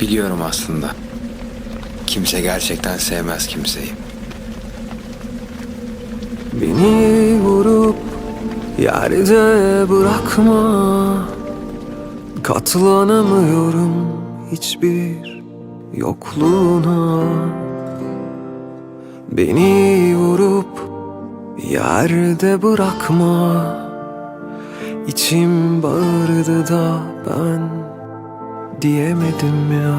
Biliyorum aslında. Kimse gerçekten sevmez kimseyi. Beni vurup yerde bırakma Katlanamıyorum hiçbir yokluğuna Beni vurup yerde bırakma İçim bağırdı da ben diyemedim ya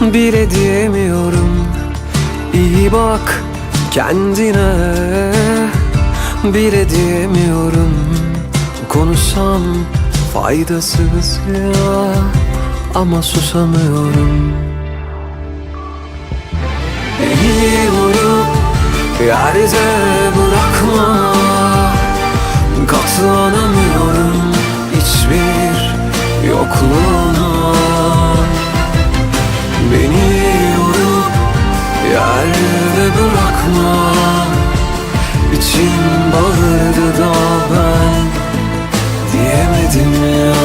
bile diyemiyorum. İyi bak kendine. Bile diyemiyorum. Konuşsam faydasız ya ama susamıyorum. Beni vurup yerde bırakma. Katlanamıyorum. Hiçbir yokluğuna bana İçim bağırdı da ben. Diyemedim ya.